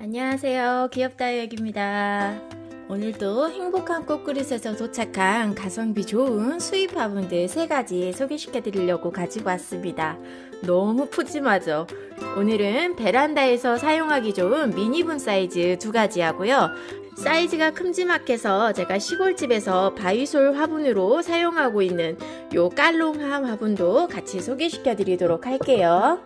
안녕하세요. 귀엽다이역입니다. 오늘도 행복한 꽃그릇에서 도착한 가성비 좋은 수입 화분들 세 가지 소개시켜 드리려고 가지고 왔습니다. 너무 푸짐하죠? 오늘은 베란다에서 사용하기 좋은 미니분 사이즈 두 가지 하고요. 사이즈가 큼지막해서 제가 시골집에서 바이솔 화분으로 사용하고 있는 요 깔롱함 화분도 같이 소개시켜 드리도록 할게요.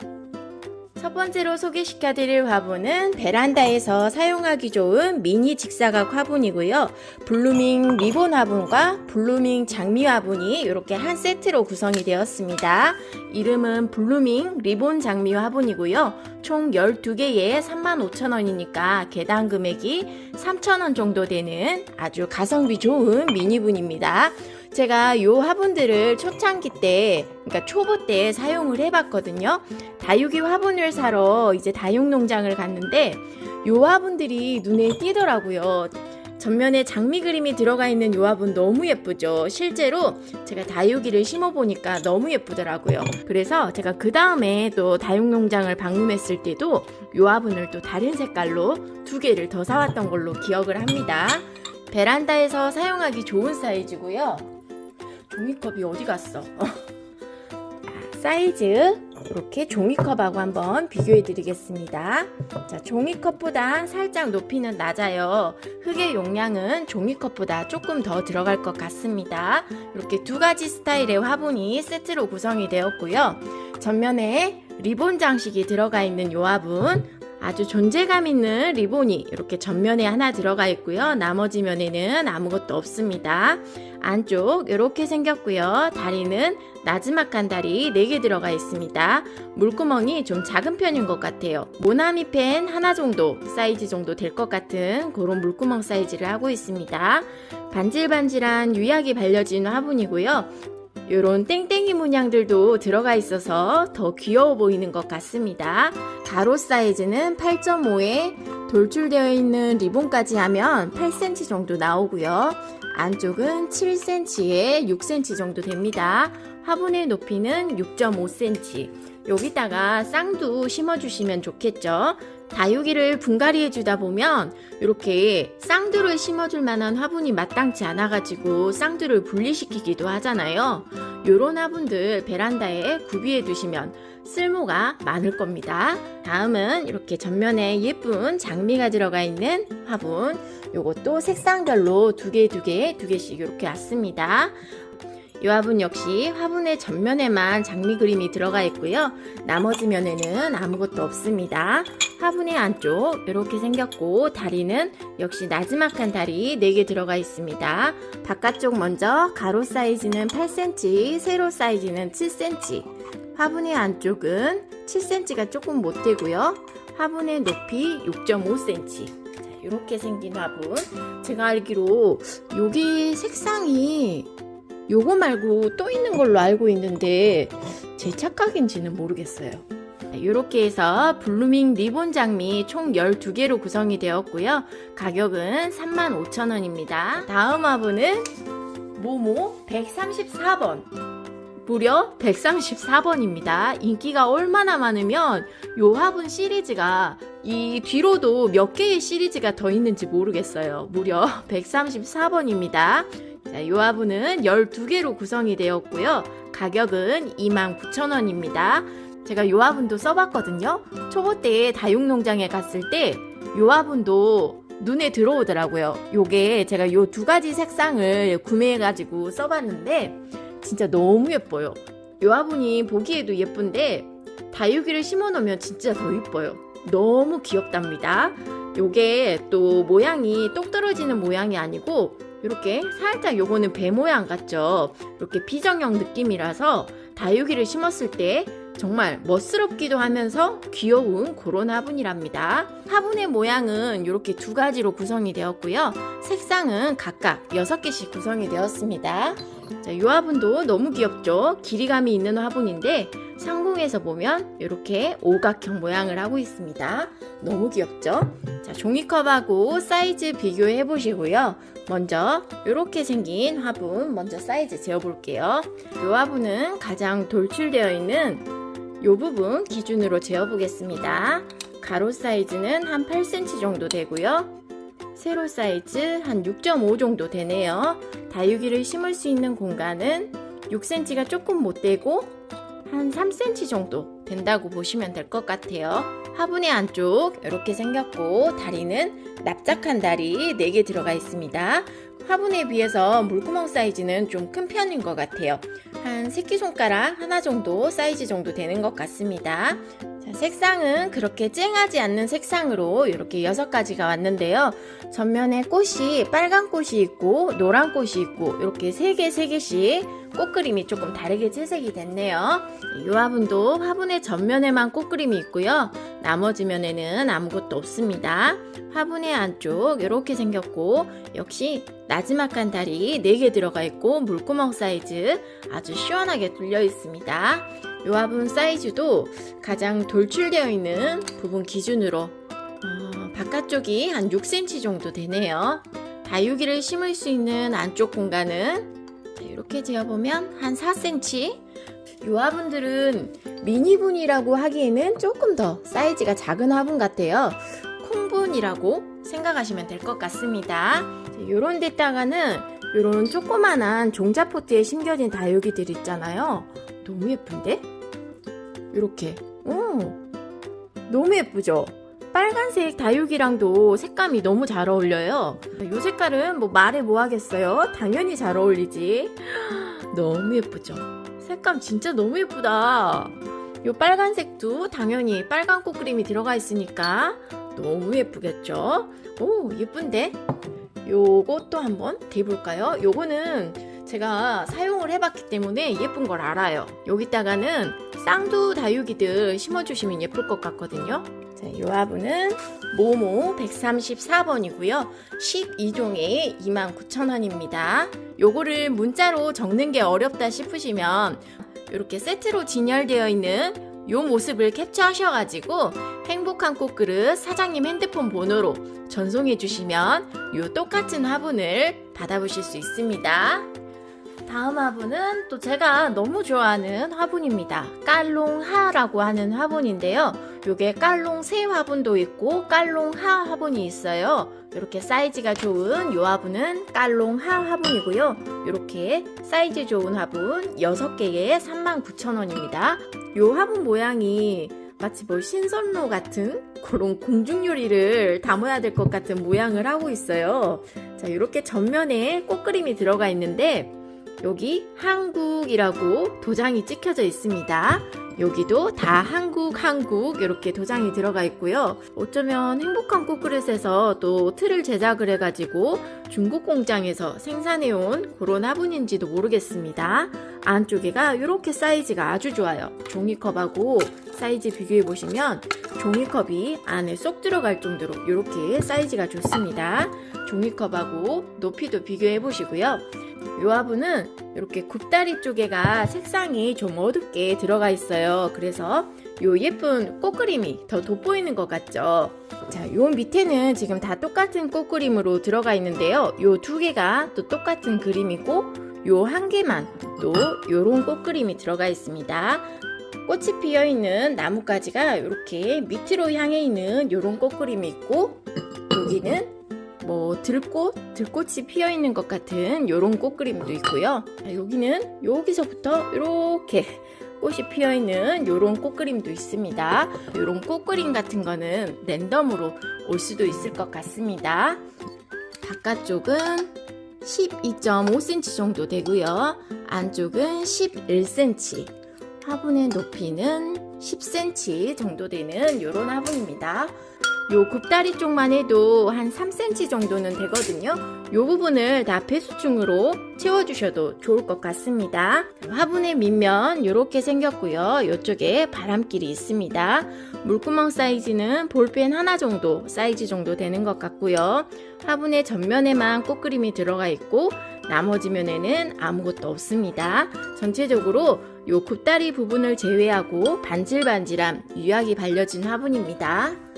첫 번째로 소개시켜드릴 화분은 베란다에서 사용하기 좋은 미니 직사각 화분이고요. 블루밍 리본 화분과 블루밍 장미 화분이 이렇게 한 세트로 구성이 되었습니다. 이름은 블루밍 리본 장미 화분이고요. 총 12개에 35,000원이니까 개당 금액이 3,000원 정도 되는 아주 가성비 좋은 미니분입니다. 제가 이 화분들을 초창기 때, 그러니까 초보 때 사용을 해봤거든요. 다육이 화분을 사러 이제 다육 농장을 갔는데 이 화분들이 눈에 띄더라고요. 전면에 장미 그림이 들어가 있는 이 화분 너무 예쁘죠. 실제로 제가 다육이를 심어 보니까 너무 예쁘더라고요. 그래서 제가 그 다음에 또 다육 농장을 방문했을 때도 이 화분을 또 다른 색깔로 두 개를 더 사왔던 걸로 기억을 합니다. 베란다에서 사용하기 좋은 사이즈고요. 종이컵이 어디 갔어? 사이즈 이렇게 종이컵하고 한번 비교해 드리겠습니다. 자, 종이컵보다 살짝 높이는 낮아요. 흙의 용량은 종이컵보다 조금 더 들어갈 것 같습니다. 이렇게 두 가지 스타일의 화분이 세트로 구성이 되었고요. 전면에 리본 장식이 들어가 있는 이 화분 아주 존재감 있는 리본이 이렇게 전면에 하나 들어가 있고요. 나머지 면에는 아무것도 없습니다. 안쪽 이렇게 생겼고요. 다리는 나지막한 다리 4개 들어가 있습니다. 물구멍이 좀 작은 편인 것 같아요. 모나미 펜 하나 정도 사이즈 정도 될 것 같은 그런 물구멍 사이즈를 하고 있습니다. 반질반질한 유약이 발려진 화분이고요. 이런 땡땡이 문양들도 들어가 있어서 더 귀여워 보이는 것 같습니다. 가로 사이즈는 8.5에 돌출되어 있는 리본까지 하면 8cm 정도 나오고요. 안쪽은 7cm에 6cm 정도 됩니다. 화분의 높이는 6.5cm. 여기다가 쌍두 심어주시면 좋겠죠. 다육이를 분갈이 해 주다 보면 이렇게 쌍두를 심어줄 만한 화분이 마땅치 않아가지고 쌍두를 분리시키기도 하잖아요. 요런 화분들 베란다에 구비해 두시면 쓸모가 많을 겁니다. 다음은 이렇게 전면에 예쁜 장미가 들어가 있는 화분. 요것도 색상별로 두 개, 두 개, 두 개씩 이렇게 왔습니다. 이 화분 역시 화분의 전면에만 장미 그림이 들어가 있고요. 나머지 면에는 아무것도 없습니다. 화분의 안쪽 이렇게 생겼고 다리는 역시 나지막한 다리 4개 들어가 있습니다. 바깥쪽 먼저 가로 사이즈는 8cm, 세로 사이즈는 7cm. 화분의 안쪽은 7cm가 조금 못 되고요. 화분의 높이 6.5cm. 자, 이렇게 생긴 화분. 제가 알기로 여기 색상이 요거 말고 또 있는 걸로 알고 있는데 제 착각인지는 모르겠어요. 이렇게 해서 블루밍 리본 장미 총 12개로 구성이 되었고요. 가격은 35,000원입니다. 다음 화분은 모모 134번. 무려 134번입니다. 인기가 얼마나 많으면 요 화분 시리즈가 이 뒤로도 몇 개의 시리즈가 더 있는지 모르겠어요. 무려 134번입니다. 화분은 12개로 구성이 되었고요. 가격은 29,000원입니다. 제가 이 화분도 써봤거든요. 초보 때 다육농장에 갔을 때이 화분도 눈에 들어오더라고요. 요게 제가 요 두 가지 색상을 구매해가지고 써봤는데 진짜 너무 예뻐요. 이 화분이 보기에도 예쁜데 다육이를 심어놓으면 진짜 더 예뻐요. 너무 귀엽답니다. 요게 또 모양이 똑 떨어지는 모양이 아니고 이렇게 살짝 요거는 배 모양 같죠? 이렇게 비정형 느낌이라서 다육이를 심었을 때 정말 멋스럽기도 하면서 귀여운 그런 화분이랍니다. 화분의 모양은 이렇게 두 가지로 구성이 되었고요. 색상은 각각 6개씩 구성이 되었습니다. 자, 이 화분도 너무 귀엽죠? 길이감이 있는 화분인데 상공에서 보면 이렇게 오각형 모양을 하고 있습니다. 너무 귀엽죠? 자, 종이컵하고 사이즈 비교해 보시고요. 먼저 이렇게 생긴 화분 먼저 사이즈 재어 볼게요. 이 화분은 가장 돌출되어 있는 이 부분 기준으로 재어 보겠습니다. 가로 사이즈는 한 8cm 정도 되고요. 세로 사이즈 한 6.5 정도 되네요. 다육이를 심을 수 있는 공간은 6cm가 조금 못 되고 한 3cm 정도 된다고 보시면 될 것 같아요. 화분의 안쪽 이렇게 생겼고 다리는 납작한 다리 4개 들어가 있습니다. 화분에 비해서 물구멍 사이즈는 좀 큰 편인 것 같아요. 한 새끼손가락 하나 정도 사이즈 정도 되는 것 같습니다. 자, 색상은 그렇게 쨍하지 않는 색상으로 이렇게 여섯 가지가 왔는데요. 전면에 꽃이 빨간 꽃이 있고 노란 꽃이 있고 이렇게 세개세 개씩 꽃 그림이 조금 다르게 채색이 됐네요. 이 화분도 화분의 전면에만 꽃 그림이 있고요. 나머지 면에는 아무것도 없습니다. 화분의 안쪽 이렇게 생겼고 역시 나지막한 다리 4개 들어가 있고 물구멍 사이즈 아주 시원하게 뚫려 있습니다. 이 화분 사이즈도 가장 돌출되어 있는 부분 기준으로 어, 바깥쪽이 한 6cm 정도 되네요. 다육이를 심을 수 있는 안쪽 공간은 자, 이렇게 재어보면 한 4cm. 이 화분들은 미니분이라고 하기에는 조금 더 사이즈가 작은 화분 같아요. 콩분이라고 생각하시면 될 것 같습니다. 이런 데다가는 이런 조그만한 종자포트에 심겨진 다육이들 있잖아요. 너무 예쁜데? 이렇게. 오, 너무 예쁘죠? 빨간색 다육이랑도 색감이 너무 잘 어울려요. 이 색깔은 뭐 말해 뭐 하겠어요? 당연히 잘 어울리지. 너무 예쁘죠? 색감 진짜 너무 예쁘다. 이 빨간색도 당연히 빨간 꽃 그림이 들어가 있으니까 너무 예쁘겠죠? 오, 예쁜데? 요것도 한번 대볼까요? 요거는 제가 사용을 해봤기 때문에 예쁜 걸 알아요. 여기다가는 쌍두 다육이들 심어주시면 예쁠 것 같거든요. 자, 요 화분은 모모 134번이고요. 12종에 29,000원입니다. 요거를 문자로 적는 게 어렵다 싶으시면 이렇게 세트로 진열되어 있는 요 모습을 캡처하셔가지고 행복한 꽃그릇 사장님 핸드폰 번호로 전송해 주시면 요 똑같은 화분을 받아보실 수 있습니다. 다음 화분은 또 제가 너무 좋아하는 화분입니다. 깔롱하라고 하는 화분인데요. 요게 깔롱 새 화분도 있고 깔롱하 화분이 있어요. 이렇게 사이즈가 좋은 요 화분은 깔롱하 화분이고요. 이렇게 사이즈 좋은 화분 6개에 39,000원입니다. 요 화분 모양이 마치 뭐 신선로 같은 그런 공중요리를 담아야 될 것 같은 모양을 하고 있어요. 자, 이렇게 전면에 꽃그림이 들어가 있는데 여기 한국이라고 도장이 찍혀져 있습니다. 여기도 다 한국, 한국 이렇게 도장이 들어가 있고요. 어쩌면 행복한 꽃그릇에서 또 틀을 제작을 해가지고 중국 공장에서 생산해온 그런 화분인지도 모르겠습니다. 안쪽에가 이렇게 사이즈가 아주 좋아요. 종이컵하고 사이즈 비교해 보시면 종이컵이 안에 쏙 들어갈 정도로 이렇게 사이즈가 좋습니다. 종이컵하고 높이도 비교해 보시고요. 이 화분은 이렇게 굽다리 쪽에가 색상이 좀 어둡게 들어가 있어요. 그래서 요 예쁜 꽃그림이 더 돋보이는 것 같죠? 자, 요 밑에는 지금 다 똑같은 꽃그림으로 들어가 있는데요. 요 두 개가 또 똑같은 그림이고, 요 한 개만 또 요런 꽃그림이 들어가 있습니다. 꽃이 피어 있는 나뭇가지가 이렇게 밑으로 향해 있는 요런 꽃그림이 있고, 여기는 뭐 들꽃, 들꽃이 피어 있는 것 같은 요런 꽃 그림도 있고요. 자, 여기는 여기서부터 이렇게 꽃이 피어 있는 요런 꽃 그림도 있습니다. 요런 꽃 그림 같은 거는 랜덤으로 올 수도 있을 것 같습니다. 바깥쪽은 12.5cm 정도 되고요. 안쪽은 11cm. 화분의 높이는 10cm 정도 되는 요런 화분입니다. 요 굽다리 쪽만 해도 한 3cm 정도는 되거든요. 요 부분을 다 배수충으로 채워주셔도 좋을 것 같습니다. 화분의 밑면 이렇게 생겼고요. 이쪽에 바람길이 있습니다. 물구멍 사이즈는 볼펜 하나 정도 사이즈 정도 되는 것 같고요. 화분의 전면에만 꽃그림이 들어가 있고 나머지 면에는 아무것도 없습니다. 전체적으로 요 굽다리 부분을 제외하고 반질반질한 유약이 발려진 화분입니다.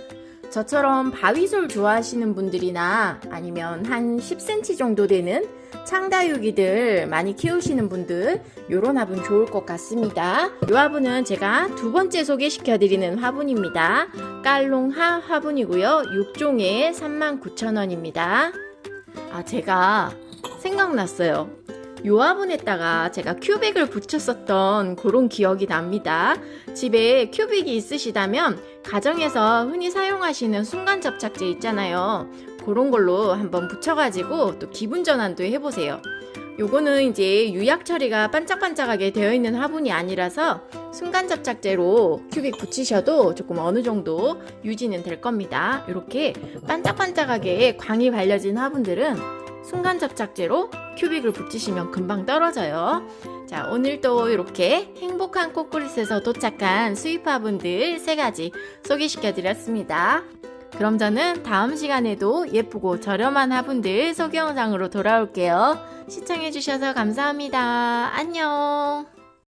저처럼 바위솔 좋아하시는 분들이나 아니면 한 10cm 정도 되는 창다육이들 많이 키우시는 분들 요런 화분 좋을 것 같습니다. 요 화분은 제가 두 번째 소개시켜 드리는 화분입니다. 깔롱하 화분이고요. 6종에 39,000원입니다. 아 제가 생각났어요. 요 화분에다가 제가 큐빅을 붙였었던 그런 기억이 납니다. 집에 큐빅이 있으시다면 가정에서 흔히 사용하시는 순간 접착제 있잖아요. 그런 걸로 한번 붙여가지고 또 기분 전환도 해보세요. 요거는 이제 유약 처리가 반짝반짝하게 되어 있는 화분이 아니라서 순간 접착제로 큐빅 붙이셔도 조금 어느 정도 유지는 될 겁니다. 이렇게 반짝반짝하게 광이 발려진 화분들은 순간 접착제로 큐빅을 붙이시면 금방 떨어져요. 자, 오늘도 이렇게 행복한 코코릿에서 도착한 수입 화분들 세 가지 소개시켜 드렸습니다. 그럼 저는 다음 시간에도 예쁘고 저렴한 화분들 소개 영상으로 돌아올게요. 시청해주셔서 감사합니다. 안녕!